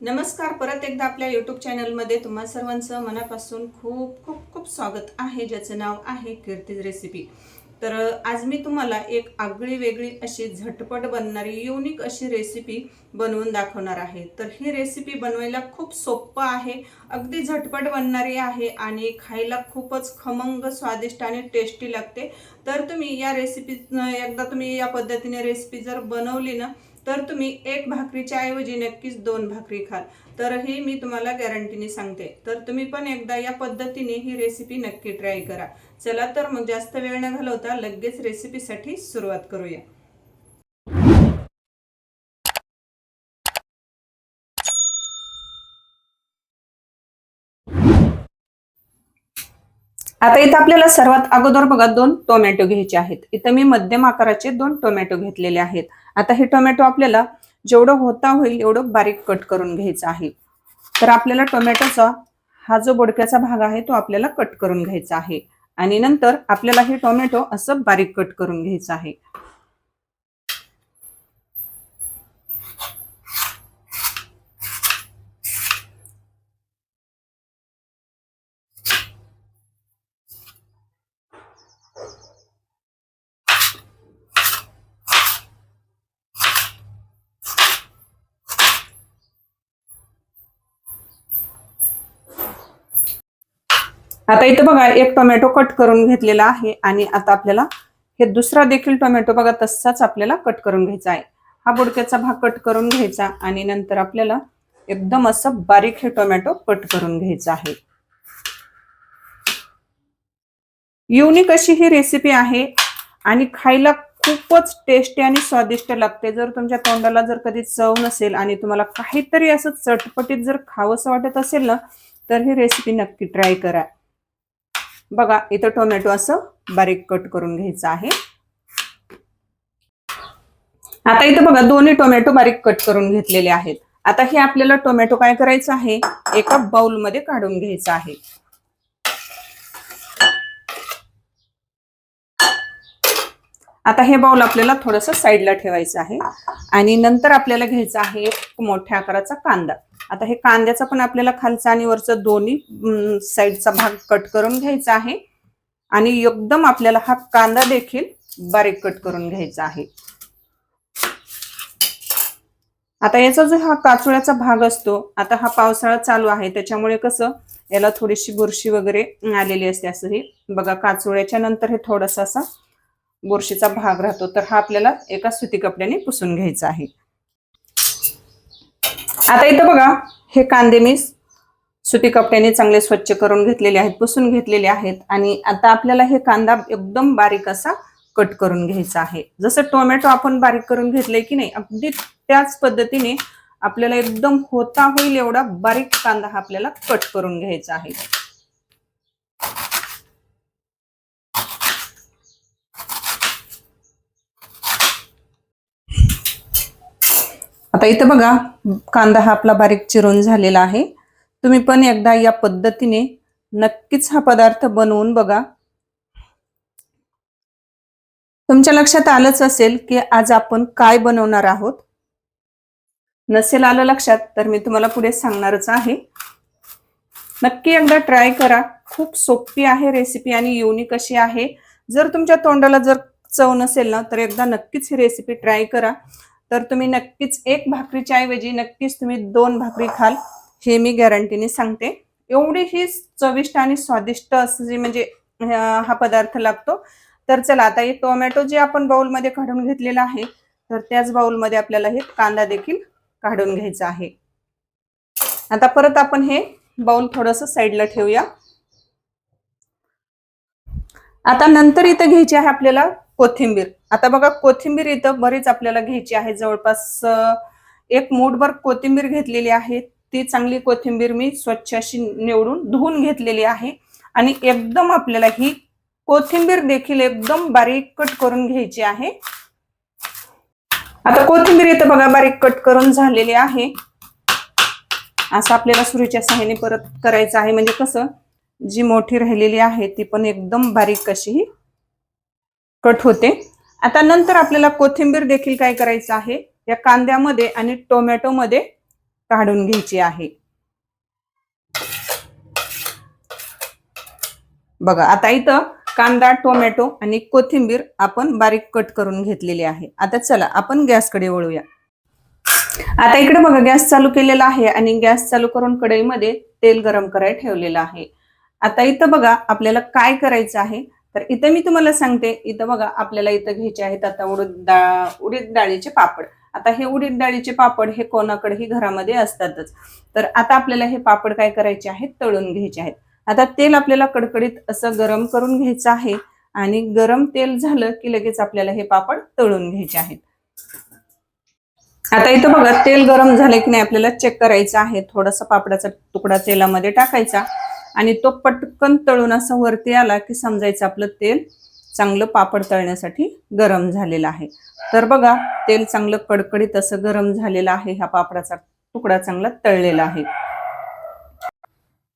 नमस्कार परत एकदा आपल्या यूट्यूब चॅनलमध्ये तुम्हा सर्वांचं मनापासून खूप खूप खूप स्वागत आहे ज्याचं नाव आहे कीर्ती रेसिपी तर आज मी तुम्हाला एक आगळी वेगळी अशी झटपट बनणारी युनिक अशी रेसिपी बनवून दाखवणार आहे. तर ही रेसिपी बनवायला खूप सोपं आहे अगदी झटपट बनणारी आहे आणि खायला खूपच खमंग स्वादिष्ट आणि टेस्टी लागते. तर तुम्ही या रेसिपी एकदा तुम्ही या पद्धतीने रेसिपी जर बनवली ना तर तुम्ही एक भाकरीच्या ऐवजी नक्कीच दोन भाकरी खाल. तर ही मी तुम्हाला गॅरंटीने सांगते. तर तुम्ही पण एकदा या पद्धतीने ही रेसिपी नक्की ट्राय करा. चला तर मग जास्त वेळ न घालवता लगेच रेसिपीसाठी सुरुवात करूया. आता इथं आपल्याला सर्वात अगोदर बघा दोन टोमॅटो घ्यायचे आहेत. इथं मी मध्यम आकाराचे दोन टोमॅटो घेतलेले आहेत. आता हे टोमॅटो आपल्याला जेवढं होता होईल एवढं बारीक कट करून घ्यायचं आहे. तर आपल्याला टोमॅटोचा हा जो बोडक्याचा भाग आहे तो आपल्याला कट करून घ्यायचा आहे. आणि नंतर आपल्याला हे टोमॅटो असं बारीक कट करून घ्यायचं आहे. आता इथं बघा एक टोमॅटो कट करून घेतलेला आहे आणि आता आपल्याला हे दुसरा देखील टोमॅटो बघा तसाच आपल्याला कट करून घ्यायचा आहे. हा बुडक्याचा भाग कट करून घ्यायचा आणि नंतर आपल्याला एकदम असं बारीक हे टोमॅटो कट करून घ्यायचं आहे. युनिक अशी ही रेसिपी आहे आणि खायला खूपच टेस्टी आणि स्वादिष्ट लागते. जर तुमच्या तोंडाला जर कधी चव नसेल आणि तुम्हाला काहीतरी असं चटपटीत जर खावंसं वाटत असेल ना तर ही रेसिपी नक्की ट्राय करा. बघा इथं टोमॅटो असं बारीक कट करून घ्यायचं आहे. आता इथं बघा दोन्ही टोमॅटो बारीक कट करून घेतलेले आहेत. आता हे आपल्याला टोमॅटो काय करायचं आहे? एका बाउलमध्ये काढून घ्यायचं आहे. आता हे बाउल आपल्याला थोडस साईडला ठेवायचं आहे. आणि नंतर आपल्याला घ्यायचं आहे एक मोठ्या आकाराचा कांदा. आता हे कांद्याचा पण आपल्याला खालचा आणि वरचा दोन्ही साईडचा भाग कट करून घ्यायचा आहे. आणि एकदम आपल्याला हा कांदा देखील बारीक कट करून घ्यायचा आहे. आता याचा जो हा काचोळ्याचा भाग असतो आता हा पावसाळा चालू आहे. त्याच्यामुळे कसं याला थोडीशी बुरशी वगैरे आलेली असते असं हे. बघा काचोळ्याच्या नंतर हे थोडासा असा बुरशीचा भाग राहतो तर हा आपल्याला एका सुती कपड्याने पुसून घ्यायचा आहे. आता इथं बघा हे कांदे मी सुती कपड्याने चांगले स्वच्छ करून घेतलेले आहेत पुसून घेतलेले आहेत. आणि आता आपल्याला हे कांदा एकदम बारीक असा कट करून घ्यायचा आहे. जसं टोमॅटो आपण बारीक करून घेतलंय की नाही अगदी त्याच पद्धतीने आपल्याला एकदम होता होईल एवढा बारीक कांदा हा आपल्याला कट करून घ्यायचा आहे. आता इथं बघा कांदा हा आपला बारीक चिरून झालेला आहे. तुम्ही पण एकदा या पद्धतीने नक्कीच हा पदार्थ बनवून बघा. तुमच्या लक्षात आलंच असेल की आज आपण काय बनवणार आहोत? नसेल आलं लक्षात तर मी तुम्हाला पुढे सांगणारच आहे. नक्की एकदा ट्राय करा. खूप सोपी आहे रेसिपी आणि युनिक अशी आहे. जर तुमच्या तोंडाला जर चव नसेल ना तर एकदा नक्कीच ही रेसिपी ट्राय करा. तर तुम्ही नक्कीच एक भाकरीच्या ऐवजी नक्कीच तुम्ही दोन भाकरी खाल हे मी गॅरंटीने सांगते. एवढी ही चविष्ट आणि स्वादिष्ट असं जे म्हणजे हा पदार्थ लागतो. तर चला आता हे टोमॅटो जे आपण बाउलमध्ये काढून घेतलेला आहे तर त्याच बाउलमध्ये आपल्याला हे कांदा देखील काढून घ्यायचा आहे. आता परत आपण हे बाउल थोडस साईडला ठेवूया. आता नंतर इथं घ्यायची आहे आपल्याला कोथिंबीर. आता बघा कोथिंबीर इथं बरीच आपल्याला घ्यायची आहे. जवळपास एक मूठभर कोथिंबीर घेतलेली आहे. ती चांगली कोथिंबीर मी स्वच्छ अशी निवडून धुवून घेतलेली आहे. आणि एकदम आपल्याला ही कोथिंबीर देखील एकदम बारीक कट करून घ्यायची आहे. आता कोथिंबीर इथं बघा बारीक कट करून झालेली आहे. असं आपल्याला सुरीच्या सहाय्याने परत करायचं आहे. म्हणजे कसं जी मोठी राहिलेली आहे ती पण एकदम बारीक कशी कट होते. आता नंतर आपल्याला कोथिंबीर देखील काय करायचं आहे? या कांद्यामध्ये आणि टोमॅटोमध्ये काढून घ्यायची आहे. बघा आता इथं कांदा टोमॅटो आणि कोथिंबीर आपण बारीक कट करून घेतलेली आहे. आता चला आपण गॅसकडे वळूया. आता इकडे बघा गॅस चालू केलेला आहे आणि गॅस चालू करून कढईमध्ये तेल गरम करायला ठेवलेलं आहे. आता इथं बघा आपल्याला काय करायचं आहे? तर इथं मी तुम्हाला सांगते इथं बघा आपल्याला इथं घ्यायचे आहेत आता उडीद डाळ उडीद डाळीचे पापड. आता हे उडीद डाळीचे पापड हे कोणाकडेही घरामध्ये असतातच. तर आता आपल्याला हे पापड काय करायचे आहेत? तळून घ्यायचे आहेत. आता तेल आपल्याला कडकडीत असं गरम करून घ्यायचं आहे आणि गरम तेल झालं की लगेच आपल्याला हे पापड तळून घ्यायचे आहेत. आता इथं बघा तेल गरम झालं की नाही आपल्याला चेक करायचं आहे. थोडासा पापडाचा तुकडा तेलामध्ये टाकायचा. आणि तो पटकन तळून असा वरती आला की समजायचं आपलं तेल चांगलं पापड तळण्यासाठी गरम झालेलं आहे. तर बघा तेल चांगलं कडकडीत असं गरम झालेलं आहे ह्या पापडाचा तुकडा चांगला तळलेला आहे.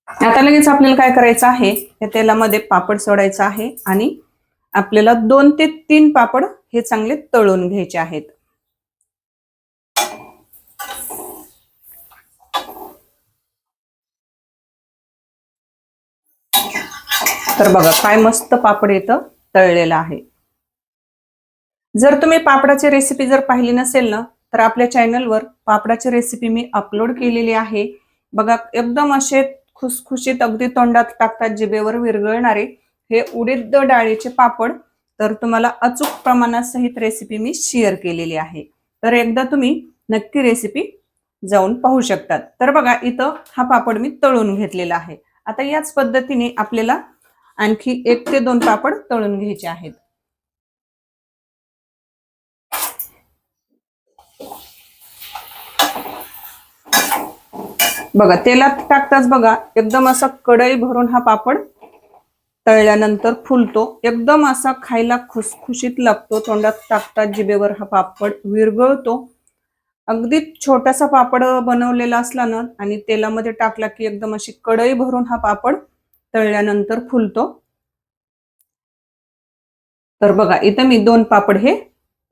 आता लगेच आपल्याला काय करायचं आहे? या तेलामध्ये पापड सोडायचं आहे आणि आपल्याला दोन ते तीन पापड हे चांगले तळून घ्यायचे आहेत. तर बघा काय मस्त पापड येतं तळलेलं आहे. जर तुम्ही पापडाची रेसिपी जर पाहिली नसेल ना तर आपल्या चॅनलवर पापडाची रेसिपी मी अपलोड केलेली आहे. बघा एकदम असे खुसखुशीत अगदी तोंडात टाकतात जिभेवर विरघळणारे हे उडीद डाळीचे पापड. तर तुम्हाला अचूक प्रमाणासहित रेसिपी मी शेअर केलेली आहे. तर एकदा तुम्ही नक्की रेसिपी जाऊन पाहू शकतात. तर बघा इथं हा पापड मी तळून घेतलेला आहे. आता याच पद्धतीने आपल्याला आणखी एक ते दोन पापड तळून घ्यायचे आहेत. बघा तेलात टाकताच बघा एकदम असा कढई भरून हा पापड तळल्यानंतर फुलतो. एकदम असा खायला खुसखुशीत लागतो तोंडात टाकतात जिभेवर हा पापड विरगळतो अगदी छोटासा पापड बनवलेला असला ना आणि तेलामध्ये टाकला की एकदम अशी कढई भरून हा पापड तळल्यानंतर फुलतो. तर बघा इथं मी दोन पापड हे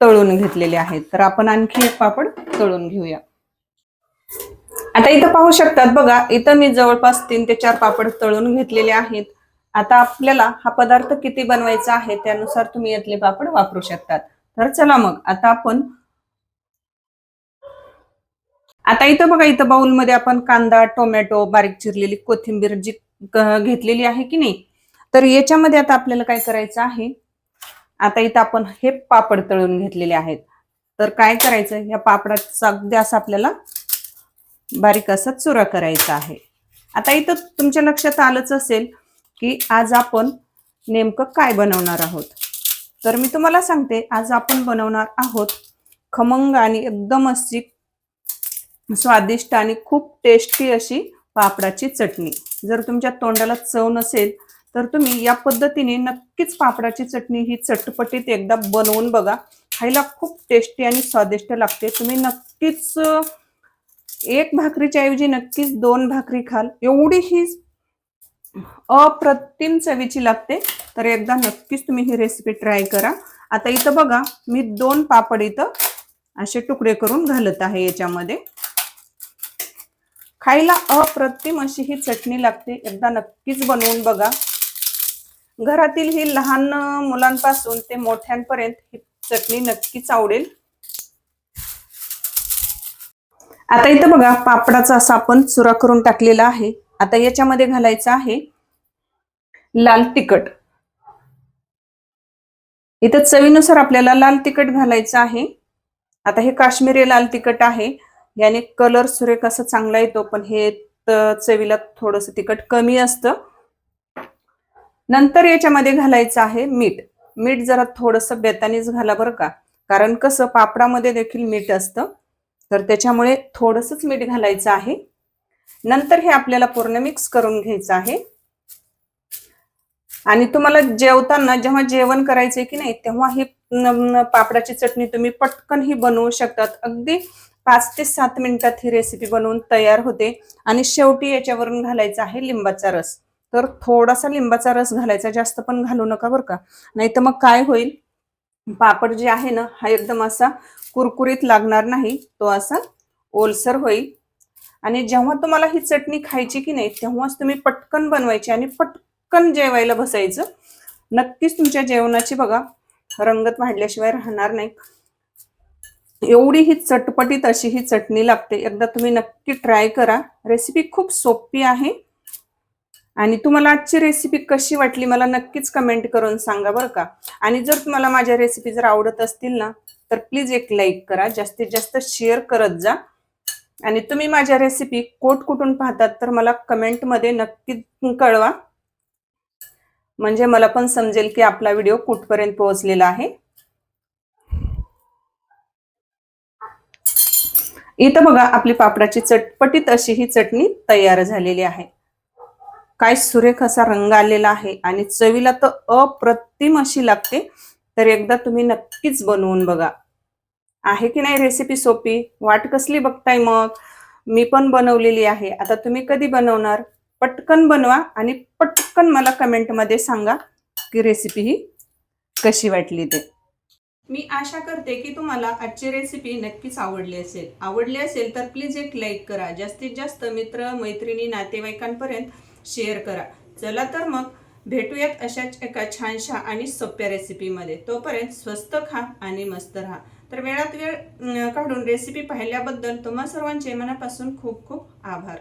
तळून घेतलेले आहेत. तर आपण आणखी एक पापड तळून घेऊया. आता इथं पाहू शकतात बघा इथं मी जवळपास तीन ते चार पापड तळून घेतलेले आहेत. आता आपल्याला हा पदार्थ किती बनवायचा आहे त्यानुसार तुम्ही यातले पापड वापरू शकतात. तर चला मग आता आपण आता इथं बघा इथं बाउलमध्ये आपण कांदा टोमॅटो बारीक चिरलेली कोथिंबीर जी घेतलेली आहे की नाही? तर याच्यामध्ये आता आपल्याला काय करायचं आहे? आता इथं आपण हे पापड तळून घेतलेले आहेत. तर काय करायचं? या पापडाचा अगदी असं आपल्याला बारीक असा चुरा करायचा आहे. आता इथं तुमच्या लक्षात आलंच असेल की आज आपण नेमकं काय बनवणार आहोत? तर मी तुम्हाला सांगते आज आपण बनवणार आहोत खमंग आणि एकदम अशी स्वादिष्ट आणि खूप टेस्टी अशी पापडाची चटणी. जर तुमच्या तोंडाला चव नसेल तर तुम्ही या पद्धतीने नक्कीच पापडाची चटणी ही चटपटीत एकदा बनवून बघा. खायला खूप टेस्टी आणि स्वादिष्ट लागते. तुम्ही नक्कीच एक भाकरीच्या ऐवजी नक्कीच दोन भाकरी खाल. एवढी ही अप्रतिम चवीची लागते. तर एकदा नक्कीच तुम्ही ही रेसिपी ट्राय करा. आता इथं बघा मी दोन पापड इथं असे तुकडे करून घालत आहे याच्यामध्ये. खायला अप्रतिम अशी ही चटणी लागते. एकदा नक्कीच बनवून बघा. घरातील ही लहान मुलांपासून ते मोठ्यांपर्यंत ही चटणी नक्कीच आवडेल. आता इथं बघा पापडाचा असा आपण चुरा करून टाकलेला आहे. आता याच्यामध्ये घालायचं आहे लाल तिखट. इथं चवीनुसार आपल्याला लाल तिखट घालायचं आहे. आता हे काश्मीरी लाल तिखट आहे. याने कलर सुरेख असा चांगला येतो पण हे चवीला थोडस तिखट कमी असतं. नंतर याच्यामध्ये घालायचं आहे मीठ. मीठ जरा थोडस बेतानीच घाला बरं का. कारण कसं पापडामध्ये देखील मीठ असतं. तर त्याच्यामुळे थोडंसंच मीठ घालायचं आहे. नंतर हे आपल्याला पूर्ण मिक्स करून घ्यायचं आहे. आणि तुम्हाला जेवताना जेव्हा जेवण करायचंय की नाही तेव्हा ही पापडाची चटणी तुम्ही पटकन ही बनवू शकतात. अगदी पाच ते सात मिनिटात ही रेसिपी बनवून तयार होते. आणि शेवटी याच्यावरून घालायचा आहे लिंबाचा रस. तर थोडासा लिंबाचा रस घालायचा जास्त पण घालू नका बरं का. नाही तर मग काय होईल? पापड जे आहे ना हा एकदम असा कुरकुरीत लागणार नाही. तो असा ओलसर होईल. आणि जेव्हा तुम्हाला ही चटणी खायची की नाही तेव्हाच तुम्ही पटकन बनवायची आणि पटकन जेवायला बसायचं. नक्कीच तुमच्या जेवणाची बघा रंगत वाढल्याशिवाय राहणार नाही. एवढी ही चटपटीत अशी ही चटणी लागते. एकदा तुम्ही नक्की ट्राय करा. रेसिपी खूप सोपी आहे. आणि तुम्हाला आजची रेसिपी कशी वाटली मला नक्कीच कमेंट करून सांगा बरं का. आणि जर तुम्हाला माझ्या रेसिपी जर आवडत असतील ना तर प्लीज एक लाईक करा. जास्तीत जास्त शेअर करत जा. आणि तुम्ही माझ्या रेसिपी कोट कुठून पाहतात तर मला कमेंटमध्ये नक्की कळवा. म्हणजे मला पण समजेल की आपला व्हिडिओ कुठपर्यंत पोहोचलेला आहे. इथं बघा आपली पापडाची चटपटीत अशी ही चटणी तयार झालेली आहे. काय सुरेख असा रंग आलेला आहे आणि चवीला तर अप्रतिम अशी लागते. तर एकदा तुम्ही नक्कीच बनवून बघा. आहे की नाही रेसिपी सोपी? वाट कसली बघताय मग? मी पण बनवलेली आहे. आता तुम्ही कधी बनवणार? पटकन बनवा आणि पटकन मला कमेंटमध्ये सांगा की रेसिपी ही कशी वाटली ते. मी आशा करते की तुम्हाला आजची रेसिपी नक्कीच आवडली असेल. आवडली असेल तर प्लीज एक लाईक करा. जास्तीत जास्त मित्र मैत्रिणी नातेवाईकांपर्यंत शेअर करा. चला तर मग भेटूयात अशाच एका छानशा आणि सोप्या रेसिपीमध्ये तोपर्यंत स्वस्त खा आणि मस्त राहा. तर वेळात वेळ काढून रेसिपी पाहिल्याबद्दल तुम्हा सर्वांचे मनापासून खूप खूप आभार.